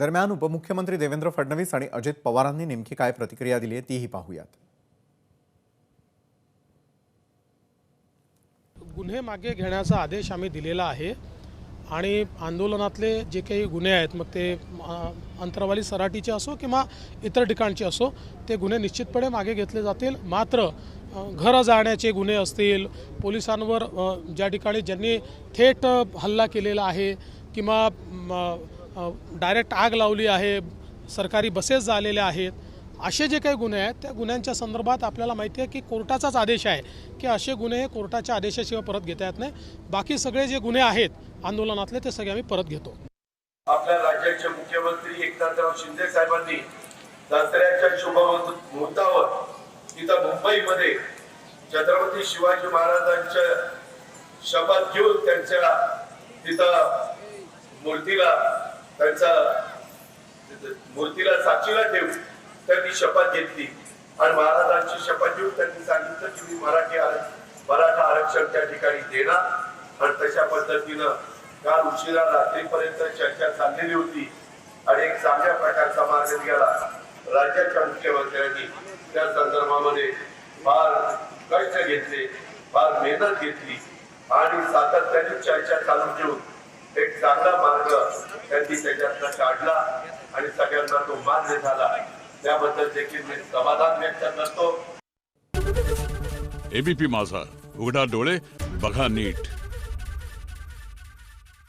दरम्यान उपमुख्यमंत्री देवेंद्र फडणवीस आणि अजित पवारांनी नेमकी काय प्रतिक्रिया दिली आहे तीही पाहूयात. गुन्हे मागे घेण्याचा आदेश आम्ही दिलेला आहे आणि आंदोलनातले जे काही गुन्हे आहेत मग ते अंतरवाली सराटीचे असो किंवा इतर ठिकाणचे असो ते गुन्हे निश्चितपणे मागे घेतले जातील. मात्र घरं जाण्याचे गुन्हे असतील पोलिसांवर ज्या ठिकाणी ज्यांनी थेट हल्ला केलेला आहे किंवा डायरेक्ट आग लावली आहे सरकारी बसेस झालेल्या आहेत असे जे काही गुन्हे आहेत त्या गुन्ह्यांच्या संदर्भात आपल्याला माहिती आहे की कोर्टाचाच आदेश आहे की असे गुन्हे कोर्टाच्या आदेशाशिवाय परत घेता येत नाही. बाकी सगळे जे गुन्हे आहेत आंदोलनातले ते सगळे आम्ही परत घेतो. आपल्या राज्याचे मुख्यमंत्री एकनाथराव शिंदे साहेबांनी दसऱ्याच्या शुभ मुहूर्तावर इथं मुंबईमध्ये छत्रपती शिवाजी महाराजांच्या शपथ घेऊन त्यांच्या तिथं मूर्तीला त्यांचा मूर्तीला साक्षीला ठेवून त्यांनी शपथ घेतली. आणि महाराजांची शपथ घेऊन त्यांनी सांगितलं की मी मराठी मराठा आरक्षण त्या ठिकाणी देणार. आणि तशा पद्धतीनं काल उशिरा रात्रीपर्यंत चर्चा चाललेली होती. आणि एक चांगल्या प्रकारचा मार्ग निघाला. राज्याच्या मुख्यमंत्र्यांनी त्या संदर्भामध्ये फार कष्ट घेतले फार मेहनत घेतली. आणि सातत्याने चर्चा चालू ठेवून चांगला मार्ग त्यांनी त्याच्यातनं काढला आणि सगळ्यांना तो मान्य झाला. त्याबद्दल देखील मी समाधान व्यक्त करतो. एबीपी माझा. उघडा डोळे बघा नीट.